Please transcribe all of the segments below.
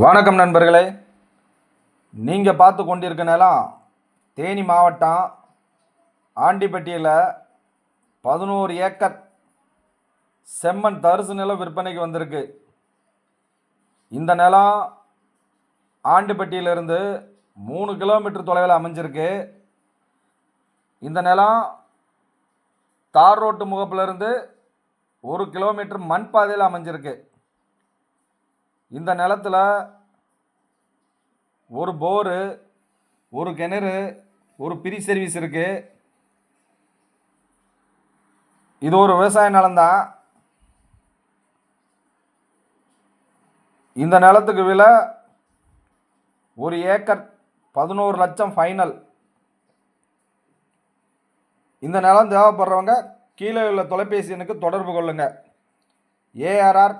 வணக்கம் நண்பர்களே. நீங்கள் பார்த்து கொண்டிருக்க நிலம் தேனி மாவட்டம் ஆண்டிப்பட்டியில் பதினோரு ஏக்கர் செம்மண் தரிசு நிலம் விற்பனைக்கு வந்திருக்கு. இந்த நிலம் ஆண்டிப்பட்டியிலிருந்து மூணு கிலோமீட்டர் தொலைவில் அமைஞ்சிருக்கு. இந்த நிலம் தார் ரோட்டு முகப்பிலிருந்து ஒரு கிலோமீட்டர் மண் பாதையில் அமைஞ்சிருக்கு. இந்த நிலத்தில் ஒரு போரு ஒரு கிணறு ஒரு பிரி சர்வீஸ் இருக்கு. இது ஒரு விவசாய நிலம்தான் இந்த நிலத்துக்கு விலை ஒரு ஏக்கர் பதினோரு லட்சம் ஃபைனல் இந்த நிலம் தேவைப்படுறவங்க கீழே உள்ள தொலைபேசி எண்ணுக்கு தொடர்பு கொள்ளுங்கள் ஏஆர்ஆர்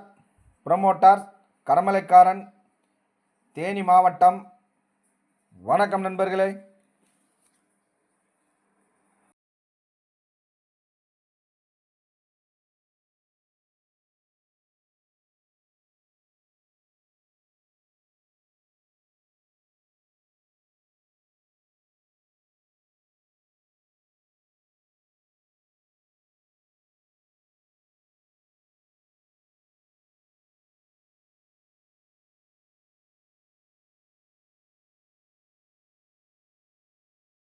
ப்ரமோட்டார்ஸ் கரமலைக்காரன் தேனி மாவட்டம். வணக்கம் நண்பர்களே.